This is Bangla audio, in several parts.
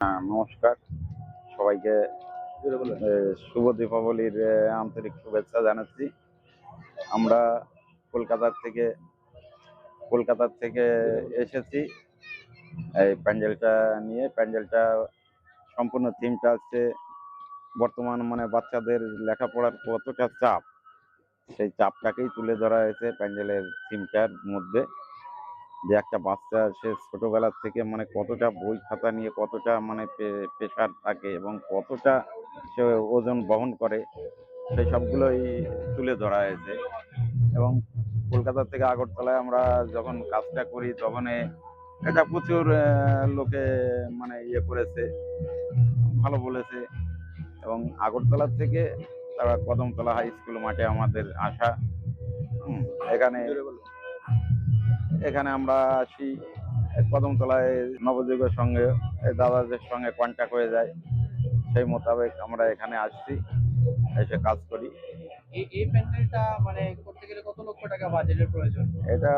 হ্যাঁ, নমস্কার। সবাইকে শুভ দীপাবলির আন্তরিক শুভেচ্ছা জানাচ্ছি। আমরা কলকাতার থেকে কলকাতার থেকে এসেছি। এই প্যান্ডেলটা নিয়ে প্যান্ডেলটা সম্পূর্ণ থিমটা হচ্ছে বর্তমান মানে বাচ্চাদের লেখাপড়ার কতটা চাপ সেই চাপটাকেই তুলে ধরা হয়েছে প্যান্ডেলের থিমটার মধ্যে। যে একটা বাচ্চা সে ছোটবেলার থেকে মানে কতটা বই খাতা নিয়ে কতটা মানে প্রেশার থাকে এবং কতটা সে ওজন বহন করে, সেই সবগুলোই তুলে ধরা হয়েছে। এবং কলকাতা থেকে আগরতলায় আমরা যখন কাজটা করি তখন এটা প্রচুর লোকে মানে ইয়ে করেছে, ভালো বলেছে। এবং আগরতলার থেকে তারা কদমতলা হাই স্কুল মাঠে আমাদের আসা এখানে এখানে আমরা আসি কদমতলায় নবযুগের সঙ্গে দাদাদের সঙ্গে কন্ট্যাক্ট হয়ে যায়। সেই মোতাবেক আমরা এখানে আসছি এসে কাজ করি। এই এই প্যান্ডেলটা মানে করতে গেলে কত লক্ষ টাকা বাজেটের প্রয়োজন? এটা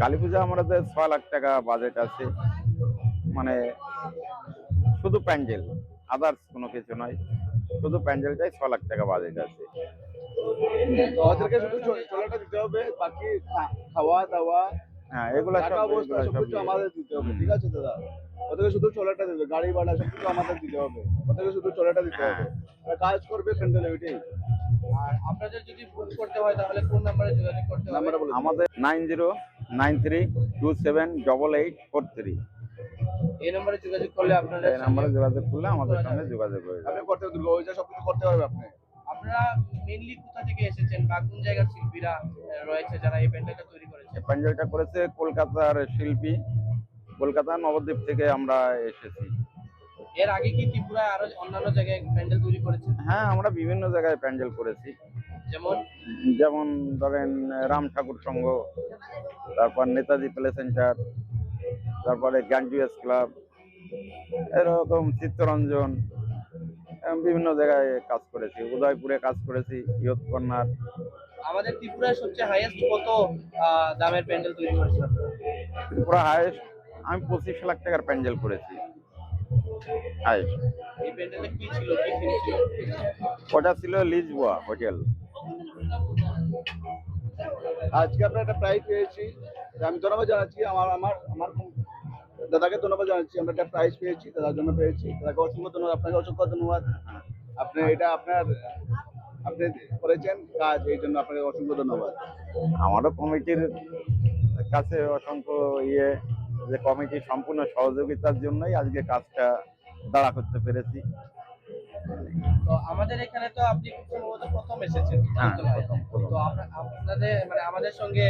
কালী পূজা আমাদের ছয় লাখ টাকা বাজেট আছে। মানে শুধু প্যান্ডেল আদার্স কোনো কিছু নয়। শুধু প্যান্ডেলটাই ছ লাখ টাকা বাজেট আছে। ওদেরকে শুধু চলাটা দিতে হবে বাকি খাওয়া দাওয়া হ্যাঁ এগুলো সব অবস্থা সবকিছু আমাদের দিতে হবে ঠিক আছে দাদা? ওদেরকে শুধু চলাটা দিতে গাড়ি ভাড়া সবকিছু আমাদের দিতে হবে ওদেরকে শুধু চলাটা দিতে হবে। কাজ করবে ওইটাই আর আপনাদের যদি বুক করতে হয় তাহলে কোন নাম্বারে যোগাযোগ করতে হবে। আমাদের nine zero nine three two seven double eight four three. এই নাম্বারে যোগাযোগ করলে আপনারা এই নাম্বারে যোগাযোগ করলে আমাদের সঙ্গে যোগাযোগ হয়ে যাবে। আপনি করতে হবে দুর্গা পূজা সবকিছু করতে পারবে আপনি। আপনারা মেইনলি কোথা থেকে এসেছেন বা কোন জায়গার শিল্পীরা রয়েছে যারা এই প্যান্ডেলটা তৈরি করেছে? প্যান্ডেলটা করেছে কলকাতার শিল্পী। কলকাতা নবদ্বীপ থেকে আমরা এসেছি। এর আগে কি ত্রিপুরায় আরও অন্যান্য জায়গায় প্যান্ডেল তৈরি করেছেন? হ্যাঁ আমরা বিভিন্ন জায়গায় প্যান্ডেল করেছি। যেমন? যেমন ধরেন রাম ঠাকুর সংঘ তারপর নেতাজি প্লে সেন্টার তারপরে গ্যান্ডুয়াস ক্লাব এরকম চিত্তরঞ্জন বিভিন্ন জায়গায় কাজ করেছি উদয়পুরে কাজ করেছি ইয়ত কন্যার আমাদের ত্রিপুরায় সবচেয়ে হাইয়েস্ট কত দামের প্যান্ডেল তৈরি করেছেন ত্রিপুরা হায়েস্ট আমি পঁচিশ লাখ টাকার প্যান্ডেল করেছি। হায়েস্ট এই প্যান্ডেলে কি ছিল কি ছিল? ওটা ছিল লিজবোয়া হোটেল। আজকে আমরা একটা প্রাইজ পেয়েছি। আমি ধন্যবাদ জানাচ্ছি আমার আমার আমার দাদাকে ধন্যবাদ জানাচ্ছি আমরা একটা প্রাইজ পেয়েছি দাদার জন্য পেয়েছি। দাদাকে অসংখ্য ধন্যবাদ আপনাকে অসংখ্য ধন্যবাদ। আপনি এটা আপনার আপনি করেছেন কাজ এই জন্য আপনাকে অসংখ্য ধন্যবাদ। আমারও কমিটির কাছে অসংখ্য ইয়ে যে কমিটির সম্পূর্ণ সহযোগিতার জন্যই আজকে কাজটা দাঁড়া করতে পেরেছি। তো আমাদের এখানে তো আপনি সম্ভবত প্রথম এসেছেন হ্যাঁ, আগরতলায়। প্রথম, প্রথম। তো আপনাদের মানে আমাদের সঙ্গে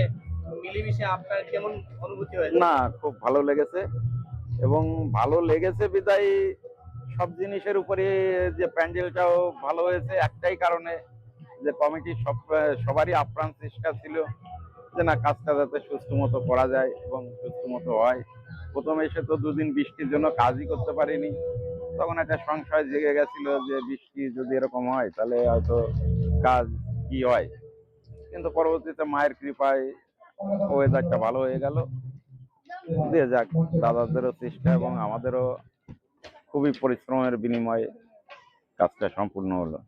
মিলেমিশে আপনার কেমন অনুভূতি হয়েছে? না খুব ভালো লেগেছে। এবং ভালো লেগেছে বিদায়। সব জিনিসের উপরে যে প্যান্ডেলটাও ভালো হয়েছে, একটাই কারণে যে কমিটির সব, সবারই আপ্রাণ চেষ্টা ছিল যে না, কাজটা যাতে সুস্থ মতো করা যায় এবং সুস্থ মতো হয়। প্রথমে এসে তো দুদিন বৃষ্টির জন্য কাজই করতে পারিনি। তখন একটা সংশয় জেগে গেছিল যে বৃষ্টি যদি এরকম হয়, তাহলে হয়তো কাজ কি হয়? কিন্তু পরবর্তীতে মায়ের কৃপায় ওয়েদারটা ভালো হয়ে গেল। দিয়ে যাক দাদাদেরও চেষ্টা এবং আমাদেরও খুবই পরিশ্রমের বিনিময়ে কাজটা সম্পূর্ণ হলো।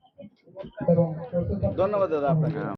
ধন্যবাদ দাদা আপনাকে। হ্যাঁ।